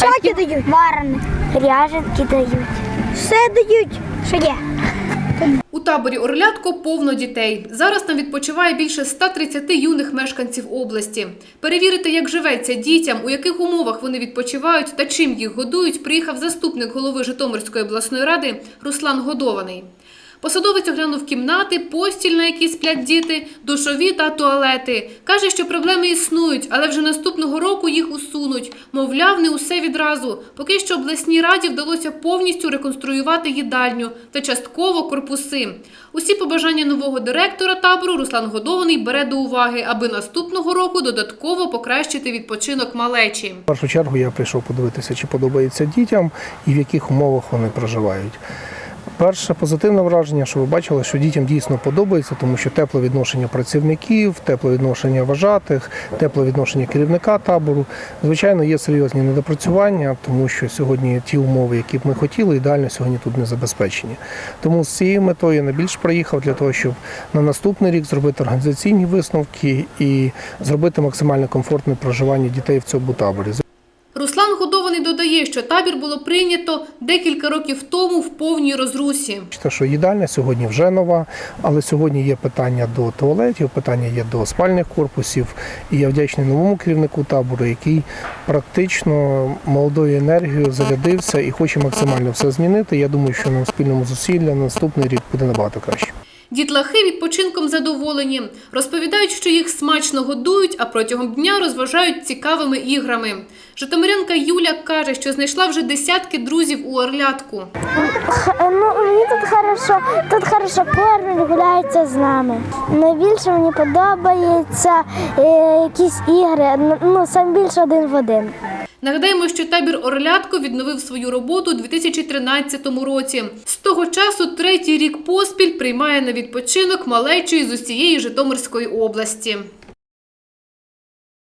Шаки дають. Варене. Ряженки дають. Все дають. Що є? У таборі Орлятко повно дітей. Зараз там відпочиває більше 130 юних мешканців області. Перевірити, як живеться дітям, у яких умовах вони відпочивають та чим їх годують, приїхав заступник голови Житомирської обласної ради Руслан Годований. Посадовець оглянув кімнати, постіль, на якій сплять діти, душові та туалети. Каже, що проблеми існують, але вже наступного року їх усунуть. Мовляв, не усе відразу. Поки що обласній раді вдалося повністю реконструювати їдальню та частково корпуси. Усі побажання нового директора табору Руслан Годований бере до уваги, аби наступного року додатково покращити відпочинок малечі. В першу чергу я прийшов подивитися, чи подобається дітям і в яких умовах вони проживають. Перше позитивне враження, що ви бачили, що дітям дійсно подобається, тому що тепле відношення працівників, тепле відношення вважатих, тепле відношення керівника табору. Звичайно, є серйозні недопрацювання, тому що сьогодні ті умови, які б ми хотіли, ідеально сьогодні тут не забезпечені. Тому з цією метою я найбільш приїхав для того, щоб на наступний рік зробити організаційні висновки і зробити максимально комфортне проживання дітей в цьому таборі. Руслан Годований додає, що табір було прийнято декілька років тому в повній розрусі. Бачите, що їдальня сьогодні вже нова, але сьогодні є питання до туалетів, питання є до спальних корпусів. І я вдячний новому керівнику табору, який практично молодою енергією зарядився і хоче максимально все змінити. Я думаю, що на спільному зусилля наступний рік буде набагато краще. Дітлахи відпочинком задоволені. Розповідають, що їх смачно годують, а протягом дня розважають цікавими іграми. Житомирянка Юля каже, що знайшла вже десятки друзів у Орлятку. Ну, мені тут хорошо, тут хорошо кормять, гуляються з нами. Найбільше мені подобається е, якісь ігри, ну сам більше один в один. Нагадаємо, що табір Орлятко відновив свою роботу у 2013 році. З того часу третій рік поспіль приймає на відпочинок малечої з усієї Житомирської області.